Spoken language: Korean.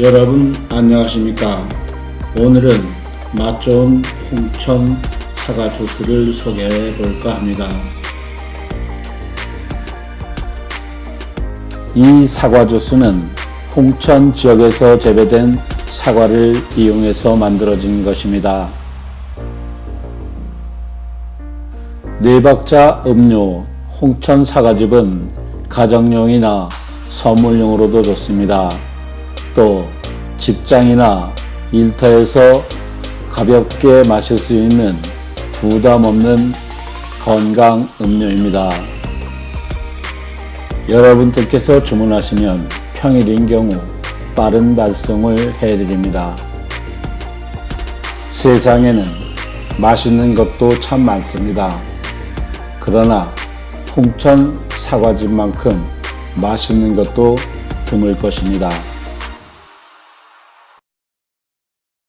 여러분 안녕하십니까? 오늘은 맛 좋은 홍천 사과 주스를 소개해 볼까 합니다. 이 사과 주스는 홍천 지역에서 재배된 사과를 이용해서 만들어진 것입니다. 네박자 음료 홍천 사과즙은 가정용이나 선물용으로도 좋습니다. 또 직장이나 일터에서 가볍게 마실 수 있는 부담 없는 건강 음료입니다. 여러분들께서 주문하시면 평일인 경우 빠른 발송을 해드립니다. 세상에는 맛있는 것도 참 많습니다. 그러나 홍천 사과즙만큼 맛있는 것도 드물 것입니다.